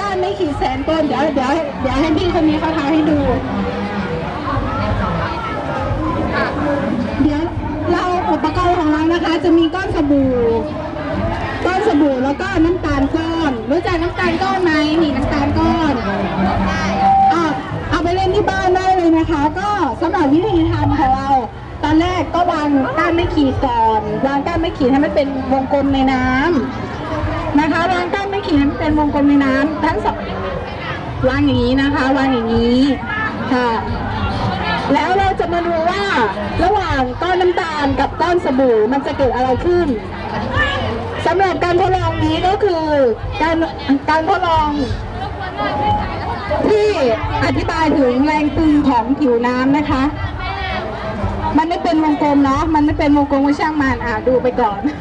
ก้อนไม่ขีดแสนก้นเดี๋ยวเดี๋ยวเดี๋ยวให้พี่คนนี้เขาทำให้ดู เดี๋ยวเราอุปกรณ์ของเรานะคะ จะมีก้อนสบู่ ก้อนสบู่แล้วก็น้ำตาลก้อน รู้จักน้ำตาลก้อนไหมนี่น้ำตาลก้อนอะเอาไปเล่นที่บ้านได้เลยนะคะ ก็สำหรับวิธีทำของเราตอนแรกก็วางก้านไม่ขีดก่อน วางก้านไม่ขีดให้มันเป็นวงกลมในน้ำนะคะวาง ก้านไม่ขีดให้มันเป็นวงกลมในน้ำทั้งสองวางอย่างนี้นะคะวางอย่างนี้ค่ะแล้วเราจะมาดูว่าระหว่างก้อนน้ำตาลกับก้อนสบู่มันจะเกิดอะไรขึ้นสำหรับการทดลองนี้ก็คือการการทดลองที่อธิบายถึงแรงตึงของผิวน้ำนะคะ มันไม่เป็นวงกลมเนาะ มันไม่เป็นวงกลมก็ช่างมันอะดูไปก่อนอะ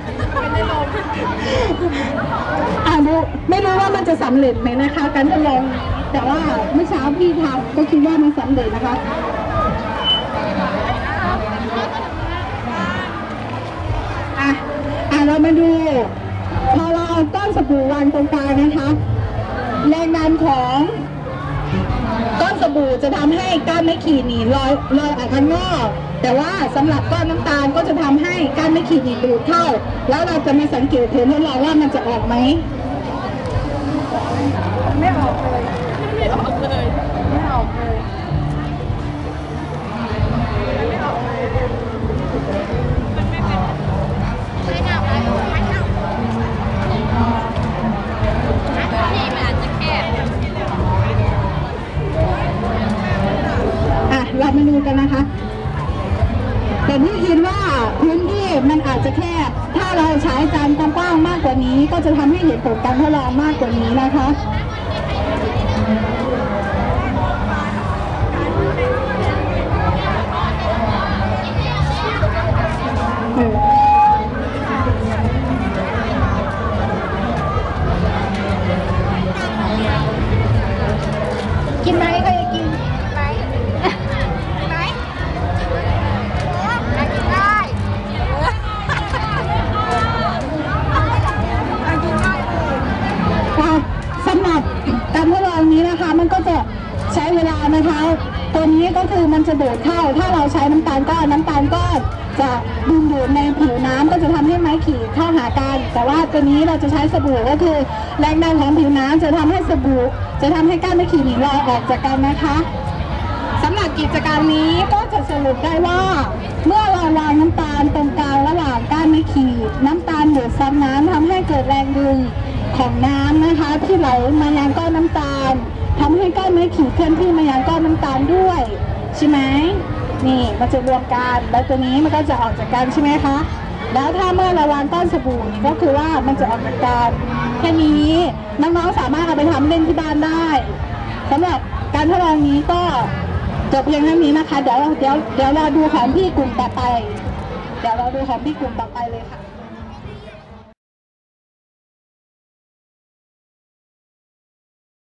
ดู ไม่รู้ว่ามันจะสำเร็จไหมนะคะ การทดลอง แต่ว่าเมื่อเช้าพี่ทำก็คิดว่ามันสำเร็จนะคะอะอะเรามาดู พอเราเอาก้อนสบู่วางตรงกลางนะคะ แรงดันของก้อนสบู่จะทำให้ก้านไม่ขีดหนีลอยลอยออกข้างนอกแต่ว่าสำหรับก้อนน้ำตาลก็จะทำให้ก้านไม่ขีดหนีดูดเข้า แล้วเราจะมาสังเกตเห็นทดลองว่ามันจะออกไหม ไม่ออ ที่คิดว่าพื้นที่มันอาจจะแคบถ้าเราใช้จานกว้างๆมากกว่านี้ ก็จะทำให้เห็นผลการทดลองมากกว่านี้นะคะ มันก็จะใช้เวลานะคะ ตัวนี้ก็คือมันจะดูดเข้า ถ้าเราใช้น้ำตาลก้อนน้ำตาลก้อนจะดึงดูดในผิวน้ำก็จะทำให้ไม้ขีดเข้าหากัน แต่ว่าตัวนี้เราจะใช้สบู่ก็คือแรงดันของผิวน้ำจะทำให้สบู่ จะทำให้ก้านไม้ขีดหนีลอยออกจากกันนะคะสำหรับกิจกรรมนี้ก็จะสรุปได้ว่า เมื่อเราวางน้ำตาลตรงกลางระหว่างก้านไม้ขีด น้ำตาลดูดซับน้ำทำให้เกิดแรงดึงของน้ำนะคะ ที่ไหลมายังก้อนน้ำตาล ทำให้ก้อนไม้ขีดเคลื่อนที่มายังก้อนน้ำตาลด้วยใช่ไหมนี่มันจะรวมกันแล้วตัวนี้มันก็จะออกจากกันใช่ไหมคะแล้วถ้าเมื่อเราวางก้อนสบู่ก็คือว่ามันจะออกจากกันแค่นี้น้องๆสามารถเอาไปทำเล่นที่บ้านได้สำหรับการทดลองนี้ก็จบเพียงเท่านี้นะคะ เดี๋ยวเดี๋ยวเดี๋ยวเราดูของพี่กลุ่มต่อไป เดี๋ยวเราดูของพี่กลุ่มต่อไปเลยค่ะ